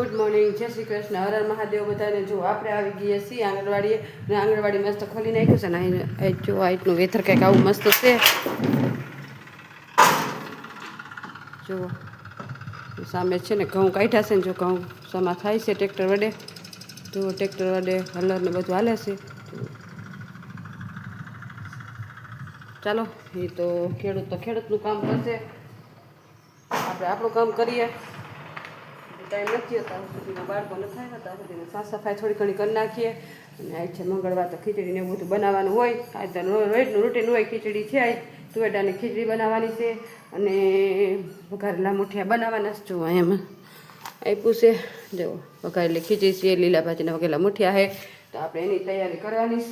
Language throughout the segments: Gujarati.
Good morning. જય શ્રી કૃષ્ણ. હર મહાદેવ બધાને. જો આપણે આવી ગયા છીએ આંગણવાડીએ અને આંગણવાડી મસ્ત ખોલી નાખ્યું છે ને અહીં જો આ વેથર કંઈક આવું મસ્ત છે. જુઓ સામે છે ને ઘઉં કાઢ્યા છે ને જો ઘઉં સમા થાય છે ટ્રેક્ટર વડે. જુઓ ટ્રેક્ટર વડે હલર ને બધું હાલે છે. ચાલો, એ તો ખેડૂત તો ખેડૂતનું કામ કરશે. આપણે આપણું કામ કરીએ. ટાઈમ નથી હોતા સુધીમાં બાળકો ન થાય ને ત્યાં સુધીમાં સાફ સફાઈ થોડી ઘણી કરી નાખીએ. અને આજ છે મંગળવાર તો ખીચડીને એવું બધું બનાવવાનું હોય. આજ તો રોજનું રૂટીન હોય ખીચડી છે આજ. તુવેડાની ખીચડી બનાવવાની છે અને વઘારેલા મુઠિયા બનાવવાના જ જોવા એમાં આપ્યું છે. જો વઘારેલી ખીચડી છે, લીલા ભાજીના વગેરેલા મુઠિયા છે. તો આપણે એની તૈયારી કરવાની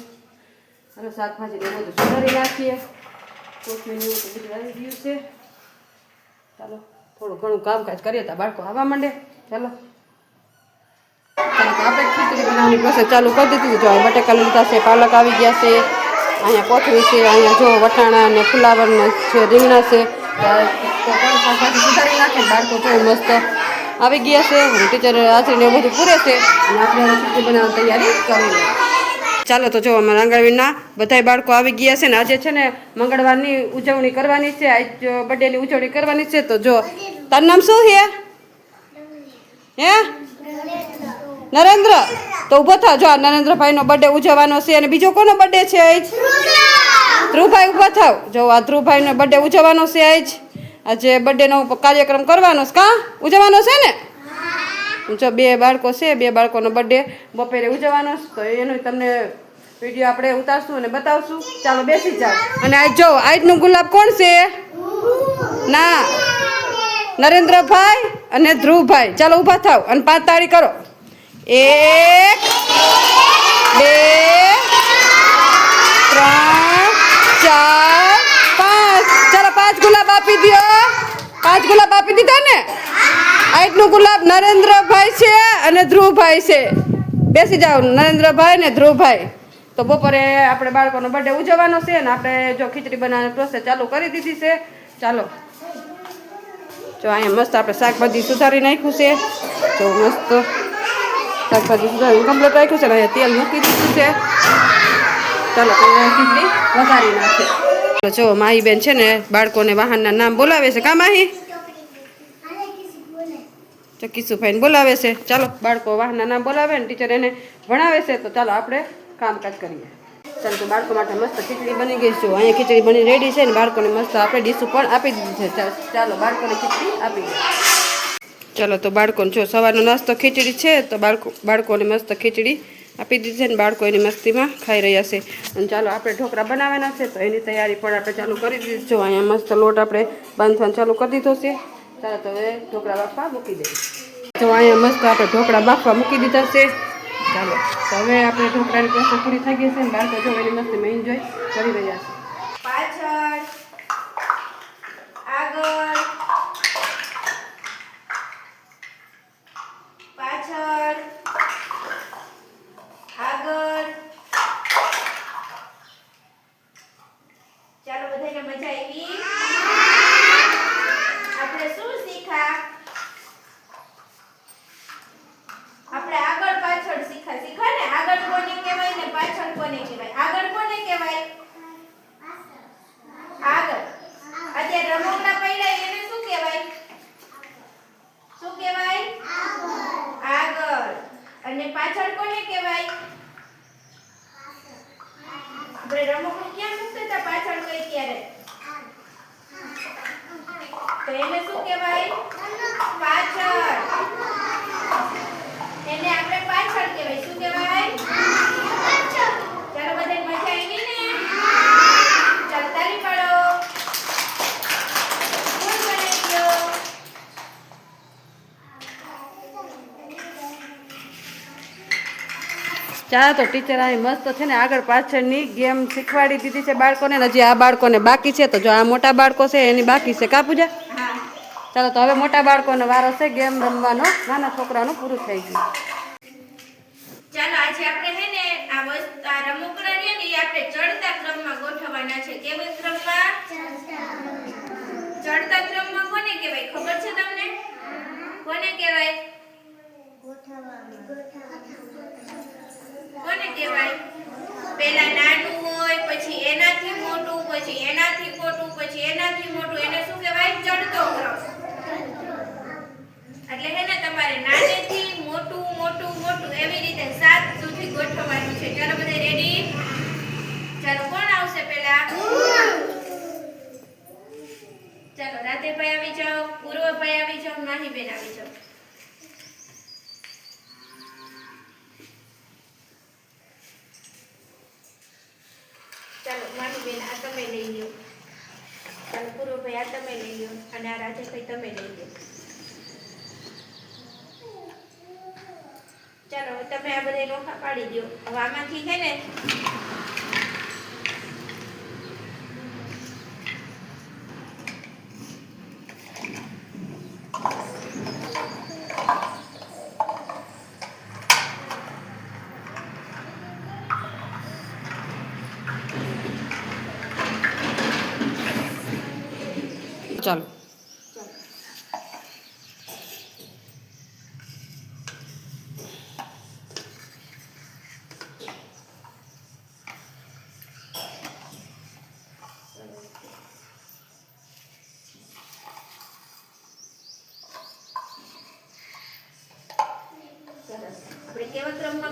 અને શાકભાજીને બધું સુધારી નાખીએ. કોથમીર એવું તો બધું આવી ગયું છે. ચાલો, થોડું ઘણું કામકાજ કરીએ તો બાળકો આવવા માંડે. ચાલો. ચાલો કરી દીધી જો બટેકા લીધા છે, પાલક આવી ગયા છે, અહીંયા કોથળી છે, અહીંયા જો વટાણા અને ફુલાવર ને છે, રીંગણા છે. બાળકો જો મસ્ત આવી ગયા છે. ટીચર હાજરીને બધું પૂરે છે. અને આપણે ખીચડી બનાવવાની તૈયારી કરી ચાલો તો જો અમારા આંગણવાડીના બધાય બાળકો આવી ગયા છે ને આજે છે ને મંગળવારની ઉજવણી કરવાની છે. આજ બર્થડેની ઉજવણી કરવાની છે. તો જો, તારું નામ શું છે? હે? નરેન્દ્ર, તો ઊભો થાવ જો નરેન્દ્રભાઈનો બર્થડે ઉજવવાનો છે અને બીજો કોનો બર્થડે છે આજ ધ્રુવભાઈ ઊભા થાવ. જો આ ધ્રુવભાઈનો બર્થડે ઉજવવાનો છે આજ આજે બર્થડેનો કાર્યક્રમ કરવાનો છે. કા? ઉજવવાનો છે ને? જો બે બાળકો છે, બે બાળકોનો બર્થડે બપોરે ઉજવવાનો છે. તો એનું તમને વીડિયો આપણે ઉતારશું અને બતાવશું. ચાલો બેસી જાઓ. અને આજ જો આજનું ગુલાબ કોણ છે? ના. નરેન્દ્રભાઈ? અને ધ્રુવભાઈ, ચાલો ઊભા થાવ અને પાંચ તાળી કરો. એક, બે, ત્રણ, ચાર, પાંચ. ચાલો પાંચ ગુલાબ આપી દો પાંચ ગુલાબ આપી દીધા ને? આટલું ગુલાબ નરેન્દ્રભાઈ છે અને ધ્રુવભાઈ છે. બેસી જાઓ, નરેન્દ્રભાઈ ને ધ્રુવભાઈ. તો બપોરે આપણે બાળકોનો બર્થડે ઉજવવાનો છે ને આપણે જો ખીચડી બનાવવાની પ્રોસેસ ચાલુ કરી દીધી છે. ચાલો. જો અહીંયા મસ્ત આપણે શાકભાજી સુધારી નાખ્યું છે. જો મસ્ત શાકભાજી સુધારી કમ્પ્લેટ રાખ્યું છે ને અહીંયા તેલ મૂકી દીધું છે. ચાલો ખીચડી વઘારી નાખે જો માહી બેન છે ને બાળકોને વાહનના નામ બોલાવે છે. કા માહી? તો કિશુભાઈને બોલાવે છે. ચાલો બાળકો વાહનના નામ બોલાવે ને ટીચર એને ભણાવે છે. તો ચાલો આપણે કામકાજ કરીએ. ચાલો તો બાળકો માટે મસ્ત ખીચડી બની ગઈ છું. અહીંયા ખીચડી બની રેડી છે ને બાળકોને મસ્ત આપણે ડીશું પણ આપી દીધી છે. ચાલ- બાળકોને ખીચડી આપી ચાલો, તો બાળકોને જો સવારનો નાસ્તો ખીચડી છે, તો બાળકો, બાળકોને મસ્ત ખીચડી આપી દીધી છે ને બાળકો એની મસ્તીમાં ખાઈ રહ્યા છે. અને ચાલો, આપણે ઢોકળા બનાવવાના છે, તો એની તૈયારી પણ આપણે ચાલુ કરી દીધી છે. અહીંયા મસ્ત લોટ આપણે બાંધવાનું ચાલુ કરી દીધો છે. ચાલો, તો હવે ઢોકળા બાફવા મૂકી દઈએ. તો અહીંયા મસ્ત આપણે ઢોકળા બાફવા મૂકી દીધા છે. ચાલો. તો હવે આપણે ઢોકળાની પ્રોસેસ પૂરી થઈ ગઈ છે ને બાળકો જો એની મસ્તીમાં એન્જોય કરી રહ્યા છે. પાછળ. આગળ. પાછળ. આગળ. ચાલો, બધાને મજા આવી આપણે શું શીખા આપણે આગળ પાછળ શીખા શીખા ને આગળ કોને કહેવાય ને પાછળ કોને કહેવાય આગળ કોને કહેવાય? આગળ. અત્યારે રમકડા પડ્યા એને શું કહેવાય? શું કહેવાય? આગળ. અને પાછળ કોને કહેવાય? આપણે રમકડું ક્યાં મૂકતા હતા પાછળ કઈ ત્યારે? તો એને શું કહેવાય? પાછળ. એને આપણે પાછળ કહેવાય. શું કહેવાય ચાલો બધાને મજા આવી ને ચાલો તાળી પાડો કોણ બનાવી ગયો ચાલો તો ટીચર અહીં મસ્ત છે ને આગળ પાછળની ગેમ શીખવાડી દીધી છે બાળકોને હજી આ બાળકોને બાકી છે તો જો આ મોટા બાળકો છે એની બાકી છે. કા પૂજા? ચાલો તો હવે મોટા બાળકોનો વારો છે ગેમ રમવાનો. નાના છોકરાનું પૂરું થઈ ગયું. ચાલો આજે આપણે હે ને આ વસ્તુ આ રમકડા ને આપણે ચડતા ક્રમમાં ગોઠવવાના છે. કેવા ક્રમમાં? ચડતા ક્રમમાં કોને કહેવાય? ખબર છે તમને? કોને કહેવાય? પહેલા નાનું હોય, પછી એનાથી મોટું, પછી એનાથી મોટું પછી એનાથી મોટું, એને શું કહેવાય? ચડતો ક્રમ. એટલે હે ને તમારે નાનેથી મોટું મોટું મોટું એવી રીતે સાત સુધી ગોઠવવાનું છે. ચાલો બધા રેડી ચાલો, કોણ આવશે પેલા ચાલો રાતે ભાઈ આવી જાઓ પૂર્વ ભાઈ આવી જાઓ માહી બેન આવી જાઓ. માનુબેન આ તમે લઈ લો ચાલો પૂર્વભાઈ આ તમે લઈ લો અને આ રાજેશભાઈ તમે લઈ લો ચાલો તમે આ બધા રોખા પાડી દો હવે આમાંથી છે ને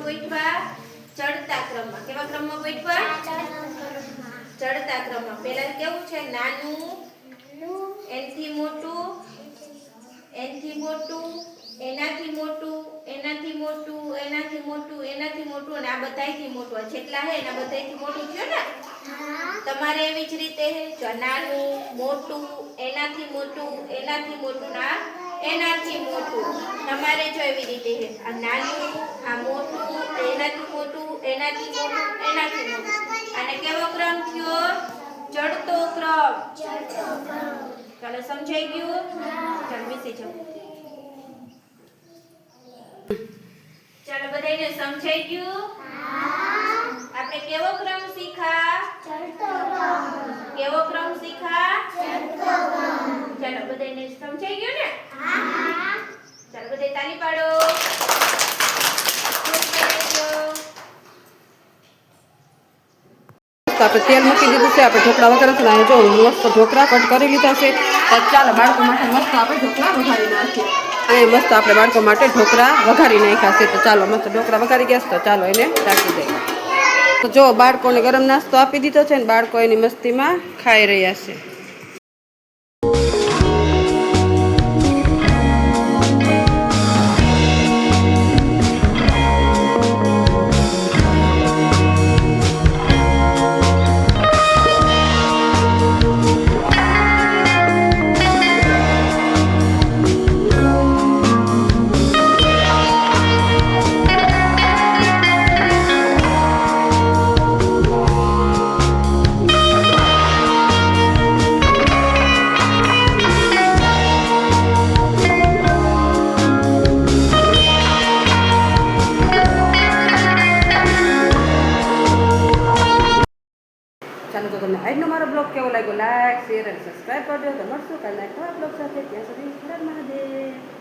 ગોઠવા ચડતા ક્રમમાં. કેવા ક્રમમાં ગોઠવા ચડતા ક્રમમાં. પહેલા કેવું છે? નાનું એનથી મોટું એનથી મોટું એનાથી મોટું એનાથી મોટું એનાથી મોટું એનાથી મોટું અને આ બધાયથી મોટું. જેટલા હે એના બધાયથી મોટું છે ને? તમારે એવી જ રીતે નાનું મોટું એનાથી મોટું એનાથી મોટું. ને એનાથી મોટું. તમારે જો એવી રીતે છે. આ નાનું આ મોટું એનાથી મોટું એનાથી મોટું એનાથી મોટું. અને કેવો ક્રમ થયો? ચડતો ક્રમ. ચાલો સમજાઈ ગયું? ચાલો બેસી જાઓ. ચાલો બધાને સમજાઈ ગયું? આપણે કેવો ક્રમ શીખા? કેવો ક્રમ. કેવો ચાલો બધાને સમજાઈ ગયું ને? ચાલો બધા તાલી પાડો. તો આપણે તેલ મૂકી દીધું છે આપણે ઢોકળા વગર છે જો મસ્ત ઢોકળા કટ કરી લીધા છે. તો ચાલો બાળકો માટે મસ્ત આપણે ઢોકળા વઘારી નાખીએ. અહીંયા મસ્ત આપણે બાળકો માટે ઢોકળા વઘારી નાખ્યા છે. તો ચાલો મસ્ત ઢોકળા વઘારી ગયા છે તો ચાલો એને રાખી દઈએ. તો જો બાળકોને ગરમ નાસ્તો આપી દીધો છે ને બાળકો એની મસ્તીમાં ખાઈ રહ્યા છે. શેર અને સબસ્ક્રાઈબ કરજો. તો મળશું કાલના એક નવા બ્લોગ સાથે. ત્યાં સુધી મહાદેવ.